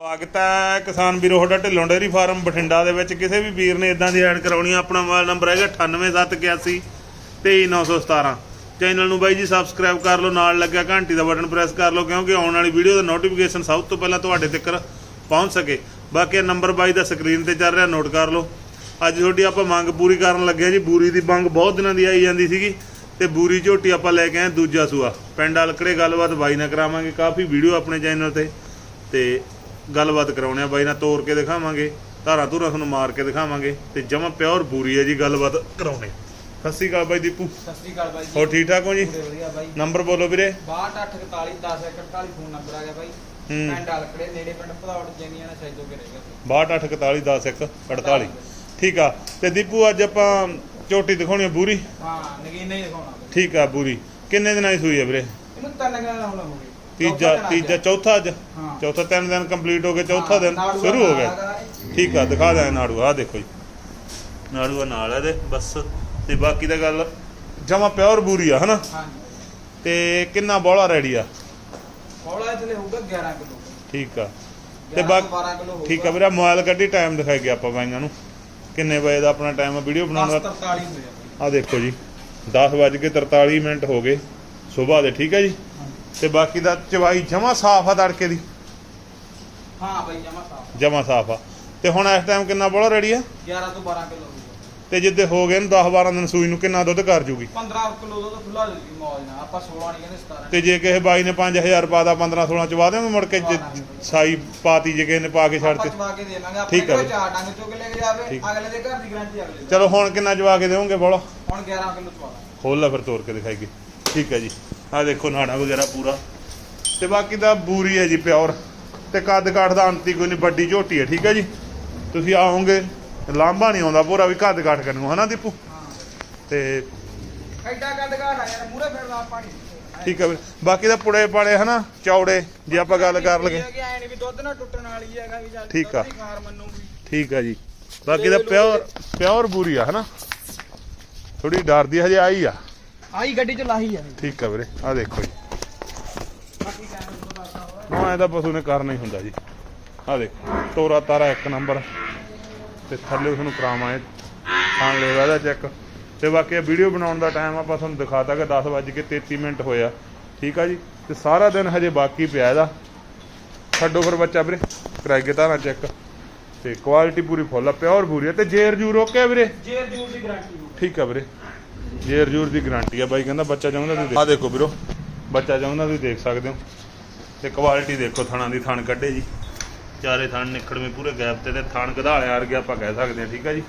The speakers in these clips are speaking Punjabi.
ਸਵਾਗਤ ਹੈ ਕਿਸਾਨ ਵੀਰੋ ਤੁਹਾਡਾ ਢਿੱਲੋਂ ਡੇਅਰੀ ਫਾਰਮ ਬਠਿੰਡਾ ਦੇ ਵਿੱਚ। ਕਿਸੇ ਵੀ ਵੀਰ ਨੇ ਇਦਾਂ ਦੀ ਐਡ ਕਰਾਉਣੀ ਆ, ਆਪਣਾ ਮੋਬਾਈਲ ਨੰਬਰ ਹੈਗਾ 98781 23917 ਚੈਨਲ ਨੂੰ ਬਾਈ ਜੀ ਸਬਸਕ੍ਰਾਈਬ ਕਰ ਲਓ ਨਾਲ ਲੱਗਿਆ ਘੰਟੀ ਦਾ ਬਟਨ ਪ੍ਰੈਸ ਕਰ ਲਓ ਕਿਉਂਕਿ ਆਉਣ ਵਾਲੀ ਵੀਡੀਓ ਦਾ ਨੋਟੀਫਿਕੇਸ਼ਨ ਸਭ ਤੋਂ ਪਹਿਲਾਂ ਤੁਹਾਡੇ ਤੱਕ ਪਹੁੰਚ ਸਕੇ। ਬਾਕੀ ਇਹ ਨੰਬਰ ਬਾਈ ਦਾ ਸਕਰੀਨ ਤੇ ਚੱਲ ਰਿਹਾ ਨੋਟ ਕਰ ਲਓ। ਅੱਜ ਤੁਹਾਡੀ ਆਪਾਂ ਮੰਗ ਪੂਰੀ ਕਰਨ ਲੱਗੇ ਹਾਂ ਜੀ। ਬੂਰੀ ਦੀ ਮੰਗ ਬਹੁਤ ਦਿਨਾਂ ਦੀ ਆਈ ਜਾਂਦੀ ਸੀਗੀ ਤੇ ਬੂਰੀ ਝੋਟੀ ਆਪਾਂ ਲੈ ਕੇ ਆਏ ਦੂਜਾ ਸੂਆ। ਪਿੰਡ ਅਲਕੜੇ ਗੱਲਬਾਤ ਬਾਈ ਨਾਲ ਕਰਾਵਾਂਗੇ ਕਾਫੀ ਵੀਡੀਓ ਆਪਣੇ ਚੈਨਲ ਤੇ। ਤੇ ਗੱਲਬਾਤ ਕਰਾਉਣੇ ਆ ਬਾਈ ਨਾਲ ਤੋੜ ਕੇ ਦਿਖਾਵਾਂਗੇ ਧਾਰਾਂ ਧੂਰਾਂ ਤੁਹਾਨੂੰ ਮਾਰ ਕੇ ਦਿਖਾਵਾਂਗੇ ਤੇ ਜਮਾ ਪਿਓਰ ਬੂਰੀ ਹੈ ਜੀ ਗੱਲਬਾਤ ਕਰਾਉਣੇ। ਸਤਿ ਸ਼੍ਰੀ ਅਕਾਲ ਬਾਈ ਦੀਪੂ। ਸਤਿ ਸ੍ਰੀ ਅਕਾਲ ਬਾਈ ਜੀ। ਹੋਰ ਠੀਕ ਠਾਕ ਹੋ ਜੀ? ਪੂਰੇ ਵਧੀਆ ਬਾਈ। ਨੰਬਰ ਬੋਲੋ ਵੀਰੇ। 6241 1041 ਫੋਨ ਨੰਬਰ ਆ ਗਿਆ ਬਾਈ। ਹੂੰ। ਪਿੰਡ ਅਲਕੜੇ ਨੇੜੇ ਪਿੰਡ ਭਦੌੜ ਜੰਗੀਆਂ ਨਾਲ ਸੈਦੋ ਕੇ ਰਹੇਗਾ 62411048 ਠੀਕ ਆ। ਤੇ ਦੀਪੂ ਅੱਜ ਆਪਾਂ ਝੋਟੀ ਦਿਖਾਉਣੀ ਆ ਬੂਰੀ? ਹਾਂ ਨਗੀਨਾ ਹੀ ਦਿਖਾਉਣਾ। ਠੀਕ ਆ ਬੂਰੀ। ਕਿੰਨੇ ਦਿਨਾਂ ਦੀ ਸੂਈ ਆ ਵੀਰੇ? ਇਹਨੂੰ ਤਿੰਨ ਗਾਣਾ ਹੁਣ ਹੋ ਤੀਜਾ ਤੀਜਾ ਚੌਥਾ ਅੱਜ। ਚੌਥਾ ਤਿੰਨ ਦਿਨ ਕੰਪਲੀਟ ਹੋ ਗਏ ਚੌਥਾ ਦਿਨ ਸ਼ੁਰੂ ਹੋ ਗਿਆ ਠੀਕ ਆ ਦਿਖਾ ਦਿਆਂ ਨਾੜੂ ਆ ਦੇਖੋ ਜੀ। ਨਾੜੂਆ ਨਾਲ ਹੈ ਦੇ ਬਸ। ਤੇ ਬਾਕੀ ਦਾ ਗੱਲ ਜਮਾ ਪਿਓਰ ਬੂਰੀ ਆ ਹਨਾ? ਤੇ ਕਿੰਨਾ ਬੋਲਾ ਰੈਡੀ ਆ? ਕੋਲਾ ਇਥਲੇ ਹੋਊਗਾ 11 ਕਿਲੋ। ਠੀਕ ਆ। ਤੇ ਬਾਕੀ 12 ਕਿਲੋ ਹੋਊਗਾ। ਠੀਕ ਆ ਵੀਰੇ ਮੋਬਾਈਲ ਕੱਢੀ ਟਾਈਮ ਦਿਖਾਈ ਗਿਆ ਆਪਾਂ ਬਾਈਆਂ ਨੂੰ। ਕਿੰਨੇ ਵਜੇ ਦਾ ਆਪਣਾ ਟਾਈਮ ਆ ਵੀਡੀਓ ਬਣਾਉਣ ਦਾ? 43 ਹੋਇਆ। ਬਾਈ ਆ ਦੇਖੋ ਜੀ 10:43 ਮਿੰਟ ਹੋ ਗਏ। ਸਵੇਰ ਦੇ ਠੀਕ ਹੈ ਜੀ। ਤੇ ਬਾਕੀ ਦਾ ਚਵਾਈ ਜਮਾ ਸਾਫ਼ ਆ ਤੜਕੇ ਦੀ? ਹਾਂ ਬਾਈ ਜਮਾ ਸਾਫ਼ ਜਮਾ ਸਾਫ਼ ਆ। ਤੇ ਹੁਣ ਇਸ ਟਾਈਮ ਕਿੰਨਾ ਬੋਲਾ ਰੈਡੀ ਆ? 11 ਤੋਂ 12 ਕਿਲੋ ਤੇ ਜਿੱਦੇ ਹੋ ਗਏ ਨੂੰ 10 12 ਦਿਨ ਸੂਈ ਨੂੰ ਕਿੰਨਾ ਦੁੱਧ ਕਰ ਜੂਗੀ? 15 ਕਿਲੋ ਦਾ ਤਾਂ ਖੁੱਲਾ ਜੂਗੀ ਮੌਜ ਨਾਲ। ਆਪਾਂ 16 ਨਹੀਂ ਕਹਿੰਦੇ 17 ਤੇ ਜੇ ਕਿਸੇ ਬਾਈ ਨੇ 5000 ਪਾ ਦਾ 15 16 ਚਵਾ ਦੇਵਾਂਗੇ ਮੁੜ ਕੇ ਸਾਈ ਪਾਤੀ ਜੇ ਕਿਸੇ ਨੇ ਪਾ ਕੇ ਛੱਡ ਆਪਾਂ ਤੇ। ਚਵਾ ਕੇ ਦੇਵਾਂਗੇ ਆਪਣੇ ਠੀਕ ਆ ਕੋਲ ਬਈ। ਚਾਰ ਡੰਗ ਚੁੱਕ ਲੈ ਕੇ ਜਾਵੇ। ਅਗਲੇ ਦੇ ਘਰ ਦੀ ਗਰੰਟੀ ਅਗਲੇ ਚਲੋ ਹੁਣ ਕਿੰਨਾ ਜਵਾ ਕੇ ਦੇਵੋਗੇ ਬੋਲਾ? ਹੁਣ 11 ਕਿਲੋ ਚਵਾ ਖੋਲ ਲੈ ਫਿਰ ਤੋੜ ਕੇ ਦਿਖਾਈਏ। ਠੀਕ ਹੈ ਜੀ। ਆ ਦੇਖੋ ਨਾੜਾ ਵਗੈਰਾ ਪੂਰਾ। ਤੇ ਬਾਕੀ ਦਾ ਬੂਰੀ ਹੈ ਜੀ ਪਿਓਰ। ਤੇ ਕੱਦ ਕਾਠ ਦਾ ਅੰਤੀ ਕੋਈ ਨਹੀਂ ਵੱਡੀ ਝੋਟੀ ਹੈ ਠੀਕ ਹੈ ਜੀ? ਤੁਸੀਂ ਆਓਗੇ ਲਾਂਭਾ ਨਹੀਂ ਆਉਂਦਾ ਪੂਰਾ ਵੀ ਕੱਦ ਕਾਠ ਕਰਨ ਨੂੰ ਹਨਾ ਦੀਪੂ? ਤੇ ਐਡਾ ਕੱਦ ਘਾਟ ਆ ਯਾਰ ਮੂਰੇ ਫਿਰਦਾ ਪਾਣੀ ਠੀਕ ਹੈ ਵੀਰੇ। ਬਾਕੀ ਦਾ ਪੁੜੇ ਪਾੜੇ ਹਨਾ? ਚੌੜੇ ਜੇ ਆਪਾਂ ਗੱਲ ਕਰ ਲਗੇ ਠੀਕ ਆ। ਠੀਕ ਹੈ ਜੀ। ਬਾਕੀ ਦਾ ਪਿਓਰ ਪਿਓਰ ਬੂਰੀ ਆ ਹਨਾ? ਥੋੜੀ ਡਰਦੀ ਹਜੇ ਆਈ ਆ। ਆਈ ਗੱਡੀ ਚ ਲਾਹੀ ਆ। ਠੀਕ ਹੈ ਵੀਰੇ ਆ ਦੇਖੋ ਜੀ। ਤੋਂ ਨਾ ਇਹਦਾ ਪਸ਼ੂ ਨੇ ਕਰਨਾ ਹੀ ਹੁੰਦਾ ਜੀ। ਆ ਦੇਖੋ ਤੋਰਾ ਤਾਰਾ ਇੱਕ ਨੰਬਰ। ਤੇ ਥੱਲੇ ਉਸਨੂੰ ਕਰਾਵਾਂ ਇਹ ਖਾਣ ਲੈਵਾ ਦਾ ਚੈੱਕ ਤੇ ਬਾਕੀ ਇਹ ਵੀਡੀਓ ਬਣਾਉਣ ਦਾ ਟਾਈਮ ਆਪਾਂ ਤੁਹਾਨੂੰ ਦਿਖਾਤਾ ਕਿ 10:33 ਮਿੰਟ ਹੋਇਆ ਠੀਕ ਆ ਜੀ? ਤੇ ਸਾਰਾ ਦਿਨ ਹਜੇ ਬਾਕੀ ਪਿਆ ਇਹਦਾ। ਛੱਡੋ ਫਿਰ ਬੱਚਾ ਵੀਰੇ ਕਰਾਈ ਕੇ ਤਾਰਾ ਚੈੱਕ ਤੇ ਕੁਆਲਿਟੀ ਪੂਰੀ ਫੁੱਲ ਆ ਪਿਓਰ ਬੂਰੀ ਆ। ਤੇ ਜੇਰ ਜੂਰ ਓਕੇ ਆ ਵੀਰੇ? ਜੇਰ ਜੂਰ ਦੀ ਗਾਰੰਟੀ ਠੀਕ ਆ ਵੀਰੇ। ਜੇਰ ਜੂਰ ਦੀ ਗਾਰੰਟੀ ਆ ਬਾਈ ਕਹਿੰਦਾ ਬੱਚਾ ਚਾਹੁੰਦਾ ਤੁਸੀਂ ਆ ਦੇਖੋ ਵੀਰੋ। ਬੱਚਾ ਚਾਹੁੰਦਾ ਤੁਸੀਂ ਦੇਖ ਸਕਦੇ ਹੋ। ਤੇ ਕੁਆਲਿਟੀ ਦੇਖੋ ਥਣਾਂ ਦੀ ਥਣ ਕੱਢੇ ਜੀ। ਚਾਰੇ ਥਣ ਨਿਖੜਵੇਂ ਪੂਰੇ ਗੈਪ ਤੇ ਤੇ ਥਣ ਗਧਾਲਿਆ ਵਰਗੇ ਆਪਾਂ ਕਹਿ ਸਕਦੇ ਹਾਂ ਠੀਕ ਆ ਜੀ?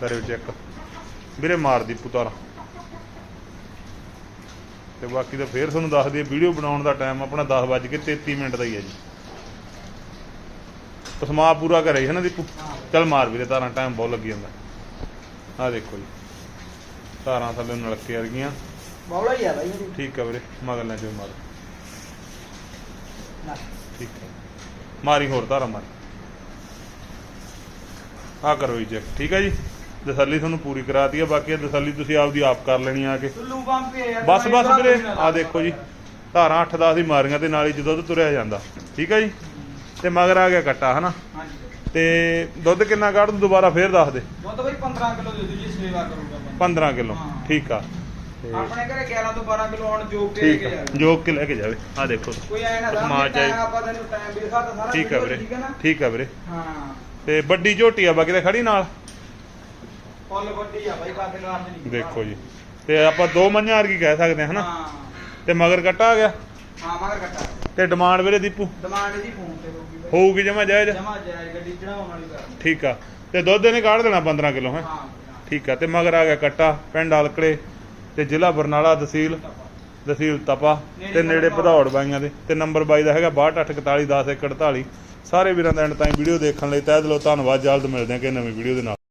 ਕਰਿਓ ਚੈੱਕ ਵੀਰੇ ਮਾਰ ਦੀ ਪੁਤਾਰਾ ਤੇ ਬਾਕੀ ਤਾਂ ਫੇਰ ਤੁਹਾਨੂੰ ਦੱਸ ਦਈਏ ਵੀਡੀਓ ਬਣਾਉਣ ਦਾ ਟਾਈਮ ਆਪਣਾ 10:33 ਮਿੰਟ ਦਾ ਹੀ ਹੈ ਜੀ। ਪਸਮਾ ਪੂਰਾ ਕਰੇ ਹੈ ਨਾ ਦੀਪੂ? ਚੱਲ ਮਾਰ ਵੀਰੇ ਤਾਰਾਂ ਟਾਈਮ ਬਹੁਤ ਲੱਗੀ ਜਾਂਦਾ। ਆ ਦੇਖੋ ਜੀ। ਤਾਰਾਂ ਥੱਲੇ ਨਲਕੇ ਵਰਗੀਆਂ। ਬੌਲਾ ਹੀ ਆ ਬਾਈ ਇਹਦੀ। ਠੀਕ ਆ ਵੀਰੇ ਮਗਰ ਲੈ ਜੋ ਮਾਰ ਨਾ। ਠੀਕ ਹੈ ਮਾਰੀ ਹੋਰ ਤਾਰਾਂ ਮਾਰੀ। ਆ ਕਰੋ ਜੀ ਚੈੱਕ ਠੀਕ ਹੈ ਜੀ? ਤਸੱਲੀ ਤੁਹਾਨੂੰ ਪੂਰੀ ਕਰਾਤੀ ਹੈ ਬਾਕੀ ਤਸੱਲੀ ਤੁਸੀਂ ਆਪਦੀ ਆਪ ਕਰ ਲੈਣੀ ਆ ਕੇ। ਹੈ ਯਾਰ ਬਸ ਬਸ ਵੀਰੇ ਆ ਦੇਖੋ ਜੀ। ਧਾਰਾਂ 8-10 ਦੀ ਮਾਰੀਆਂ ਤੇ ਨਾਲ ਹੀ ਜਦੋਂ ਤੁਰਿਆ ਜਾਂਦਾ। ਠੀਕ ਹੈ ਜੀ? ਤੇ ਮਗਰ ਆ ਗਿਆ ਕੱਟਾ ਹਨਾ? ਹਾਂਜੀ। ਤੇ ਦੁੱਧ ਕਿੰਨਾ ਕੱਢ ਦੂ ਦੁਬਾਰਾ ਫੇਰ ਦੱਸ ਦੇ। ਦੁੱਧ ਬਾਈ 15 ਕਿਲੋ ਦੇ ਦਿਓ ਜੀ ਸੇਵਾ ਕਰੂਗਾ। 15 ਕਿਲੋ ਹਾਂ। ਠੀਕ ਆ। ਤੇ ਆਪਣੇ ਘਰੇ 11 ਤੋਂ 12 ਕਿਲੋ ਹੁਣ ਜੋਗ ਕੇ ਲੈ ਠੀਕ ਕੇ ਆ ਜਾਵੇ। ਜੋਗ ਕੇ ਲੈ ਕੇ ਜਾਵੇ। ਆ ਦੇਖੋ ਕੋਈ ਐ ਨਾ ਸਮਾਜ ਆਏ। ਆਪਾਂ ਤੈਨੂੰ ਟਾਈਮ ਵੀ ਦਿਖਾਤਾ ਸਾਰਾ ਠੀਕ ਆ video, ਵੀਰੇ ਠੀਕ ਹੈ ਨਾ? ਠੀਕ ਆ ਵੀਰੇ। ਹਾਂ। ਤੇ ਵੱਡੀ ਝੋਟੀ ਆ ਬਾਕੀ ਤਾਂ ਖੜੀ ਨਾਲ। ਫੁੱਲ ਵੱਡੀ ਆ ਬਾਈ ਕਾਫੇ ਨਾਲ ਨਹੀਂ ਦੇਖੋ ਜੀ। ਤੇ ਆਪਾਂ ਦੋ ਮੰਝਾਂ ਵਰਗੀ ਕਹਿ ਸਕਦੇ ਹਾਂ ਹਨਾ? ਹਾਂ। ਤੇ ਮਗਰ ਕੱਟਾ ਆ ਗਿਆ? ਹਾਂ ਮਗਰ ਕੱਟਾ। ਤੇ ਡਿਮਾਂਡ ਵੀਰੇ ਦੀਪੂ? ਡਿਮਾਂਡ ਦੀ ਫੋਨ ਤੇ ਹੋਊਗੀ ਬਾਈ। ਹੋਊਗੀ ਜਮਾ ਜਾਇਜ਼? ਜਮਾ ਜਾਏ ਗੱਡੀ ਚੜਾਉਣ ਵਾਲੀ ਕਰ ਠੀਕ ਆ। ਤੇ ਦੁੱਧ ਇਹਨੇ ਕੱਢ ਦੇਣਾ 15 ਕਿਲੋ ਹੈ? ਹਾਂ। ਠੀਕ ਆ, ਤੇ ਮਗਰ ਆ ਗਿਆ ਕੱਟਾ, ਪਿੰਡ ਹਲਕੜੇ ਤੇ ਜ਼ਿਲ੍ਹਾ ਬਰਨਾਲਾ, ਤਹਿਸੀਲ ਤਹਿਸੀਲ ਤਪਾ ਤੇ ਨੇੜੇ ਭਦੌੜ ਬਾਈਆਂ ਦੇ। ਤੇ ਨੰਬਰ ਬਾਈ ਦਾ ਹੈਗਾ 6241104148 ਸਾਰੇ ਵੀਰਾਂ ਦਾ ਐਂਡ ਤਾਈਂ ਵੀਡੀਓ ਦੇਖਣ ਲਈ ਤਹਿ ਦਿਲੋਂ ਧੰਨਵਾਦ, ਜਲਦ ਮਿਲਦੇ ਹਾਂ ਕਿ ਨਵੀਂ ਵੀਡੀਓ ਦੇ ਨਾਲ।